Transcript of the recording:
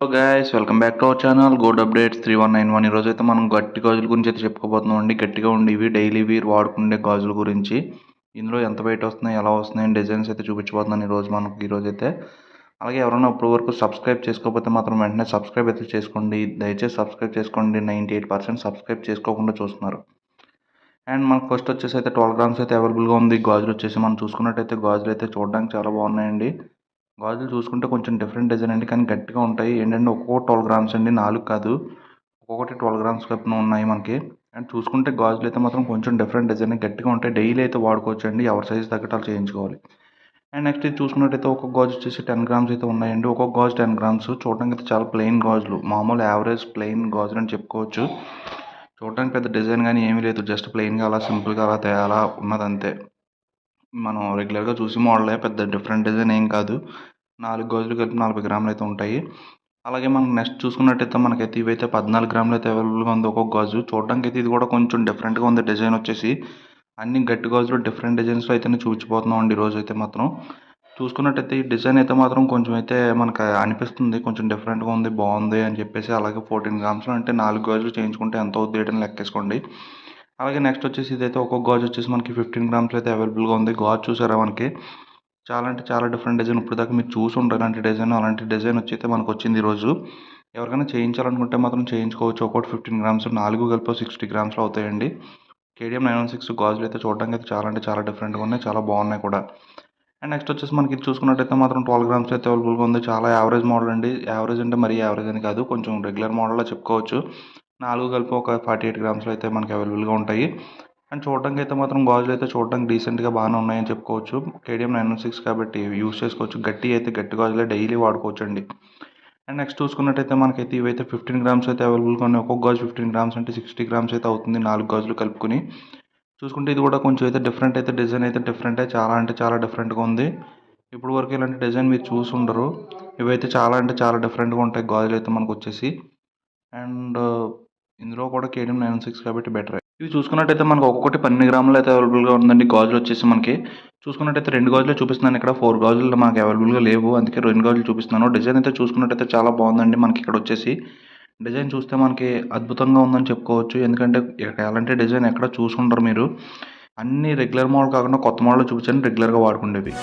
Hello guys welcome back to our channel gold updates three one nine one ఈరోజు అయితే మనం గట్టి గాజుల గురించి అయితే చెప్పుకోబోతున్నాం అండి. గట్టిగా ఉండేవి డైలీ వీర్ వాడుకునే గాజుల గురించి. ఇందులో ఎంత వెయిట్ వస్తున్నాయి ఎలా వస్తున్నాయి డిజైన్స్ అయితే చూపించబోతున్నాను ఈరోజు మనకు ఈరోజు అయితే అలాగే ఎవరైనా ఇప్పటి వరకు సబ్స్క్రైబ్ చేసుకోకపోతే మాత్రం వెంటనే సబ్స్క్రైబ్ అయితే చేసుకోండి. దయచేసి సబ్స్క్రైబ్ చేసుకోండి. నైంటీ ఎయిట్ పర్సెంట్ సబ్స్క్రైబ్ చేసుకోకుండా చూస్తున్నారు. అండ్ మనకు ఫస్ట్ వచ్చేసి అయితే ట్వెల్వ్ గ్రామ్స్ అయితే అవైలబుల్గా ఉంది. గాజులు వచ్చేసి మనం చూసుకున్నట్టయితే గాజులు అయితే చూడడానికి చాలా బాగున్నాయండి. గాజులు చూసుకుంటే కొంచెం డిఫరెంట్ డిజైన్ అండి. కానీ గట్టిగా ఉంటాయి. ఏంటంటే ఒక్కొక్క ట్వెల్వ్ గ్రామ్స్ అండి. నాలుగు కాదు. ఒక్కొక్కటి ట్వెల్వ్ గ్రామ్స్ కప్పున ఉన్నాయి మనకి. అండ్ చూసుకుంటే గాజులు అయితే మాత్రం కొంచెం డిఫరెంట్ డిజైన్ గట్టిగా ఉంటాయి. డైలీ అయితే వాడుకోవచ్చు అండి ఎవరి సైజ్ తగ్గట్టు చేయించుకోవాలి. అండ్ నెక్స్ట్ ఇది చూసుకున్నట్టయితే ఒక్కొక్క గాజు వచ్చేసి టెన్ గ్రామ్స్ అయితే ఉన్నాయండి. ఒక్కొక్క గాజు టెన్ గ్రామ్స్ చూడడానికి అయితే చాలా ప్లెయిన్ గాజులు. మామూలు యావరేజ్ ప్లెయిన్ గాజులు అని చెప్పుకోవచ్చు. చూడడానికి పెద్ద డిజైన్ కానీ ఏమీ లేదు. జస్ట్ ప్లెయిన్గా అలా సింపుల్గా అలా అలా ఉన్నదంతే. మనం రెగ్యులర్గా చూసి మోడలే పెద్ద డిఫరెంట్ డిజైన్ ఏం కాదు. నాలుగు గాజులు కలిపి నలభై గ్రాములు అయితే ఉంటాయి. అలాగే మనం నెక్స్ట్ చూసుకున్నట్టయితే మనకైతే ఇవైతే పద్నాలుగు గ్రాములు అయితే అవైలబుల్గా ఉంది ఒక్కొక్క గాజు. చూడడానికి అయితే ఇది కూడా కొంచెం డిఫరెంట్గా ఉంది డిజైన్ వచ్చేసి. అన్ని గట్టి గాజులు డిఫరెంట్ డిజైన్స్లో అయితే చూపించబోతున్నాం అండి ఈరోజు అయితే మాత్రం. చూసుకున్నట్టయితే ఈ డిజైన్ అయితే మాత్రం కొంచెం అయితే మనకు అనిపిస్తుంది. కొంచెం డిఫరెంట్గా ఉంది బాగుంది అని చెప్పేసి. అలాగే ఫోర్టీన్ గ్రామ్స్లో అంటే నాలుగు గాజులు చేయించుకుంటే ఎంత అవుతుంది అని లెక్కేసుకోండి. అలాగే నెక్స్ట్ వచ్చేసి ఇదైతే ఒక్కొక్క గాజు వచ్చేసి మనకి ఫిఫ్టీన్ గ్రామ్స్ అయితే అవైలబుల్గా ఉంది. గాజు చూసారా మనకి? చాలా అంటే చాలా డిఫరెంట్ డిజైన్ ఇప్పుడు దాకా మీరు చూసి ఉంటారు అలాంటి డిజైన్ అలాంటి డిజైన్ వచ్చి అయితే మనకు వచ్చింది ఈరోజు ఎవరికైనా చేయించాలనుకుంటే మాత్రం చేయించుకోవచ్చు. ఒక్కొక్కటి ఫిఫ్టీన్ గ్రామ్స్ నాలుగు కలిపి సిక్స్టీ గ్రామ్స్లో అవుతాయండి. కేడిఎం నైన్ వన్ సిక్స్ గాజులు అయితే చూడడానికి అయితే చాలా అంటే చాలా డిఫరెంట్గా ఉన్నాయి. చాలా బాగున్నాయి కూడా. అండ్ నెక్స్ట్ వచ్చేసి మనకి ఇది చూసుకున్నట్టయితే మాత్రం ట్వెల్వ్ గ్రామ్స్ అయితే అవైలబుల్గా ఉంది. చాలా యావరేజ్ మోడల్ అండి. యావరేజ్ అంటే మరీ యావరేజ్ అని కాదు. కొంచెం రెగ్యులర్ మోడల్లో చెప్పుకోవచ్చు. నాలుగు కలిపి ఒక ఫార్టీ ఎయిట్ గ్రామ్స్లో అయితే మనకి అవైలబుల్గా ఉంటాయి. అండ్ చూడడానికి అయితే మాత్రం గాజులు అయితే చూడడానికి డీసెంట్గా బాగానే ఉన్నాయని చెప్పుకోవచ్చు. కేడిఎం నైన్ వన్ సిక్స్ కాబట్టి యూస్ చేసుకోవచ్చు. గట్టి అయితే గట్టి గాజులే డైలీ వాడుకోవచ్చు అండి అండ్ నెక్స్ట్ చూసుకున్నట్టయితే మనకైతే ఇవైతే ఫిఫ్టీన్ గ్రామ్స్ అయితే అవైలబుల్గా ఉన్నాయి. ఒక్కొక్క గాజు ఫిఫ్టీన్ గ్రామ్స్ అంటే సిక్స్టీ గ్రామ్స్ అయితే అవుతుంది నాలుగు గాజులు కలుపుకొని. చూసుకుంటే ఇది కూడా కొంచెం అయితే డిఫరెంట్ అయితే డిజైన్ అయితే డిఫరెంట్ చాలా అంటే చాలా డిఫరెంట్గా ఉంది. ఇప్పుడు వరకు ఇలాంటి డిజైన్ మీరు చూసి ఉండరు. ఇవైతే చాలా అంటే చాలా డిఫరెంట్గా ఉంటాయి గాజులు అయితే మనకు వచ్చేసి. అండ్ ఇందులో కూడా కేడిఎం నైన్ సిక్స్ కాబట్టి బెటర్ ఇవి చూసుకున్నట్టయితే మనకు ఒక్కొక్కటి పన్నెండు గ్రాములు అయితే అవైలబుల్గా ఉందండి. గాజులు వచ్చేసి మనకి చూసుకున్నట్టయితే రెండు గాజులు చూపిస్తున్నాను ఇక్కడ. ఫోర్ గాజులు మనకి అవైలబుల్గా లేవు. అందుకే రెండు గాజులు చూపిస్తున్నాను. డిజైన్ అయితే చూసుకున్నట్టయితే చాలా బాగుందండి మనకి ఇక్కడ వచ్చేసి. డిజైన్ చూస్తే మనకి అద్భుతంగా ఉందని చెప్పుకోవచ్చు. ఎందుకంటే ఎలాంటి డిజైన్ ఎక్కడ చూసుకుంటారు మీరు? అన్ని రెగ్యులర్ మోడల్ కాకుండా కొత్త మోడల్ చూపించండి. రెగ్యులర్గా వాడుకుండేవి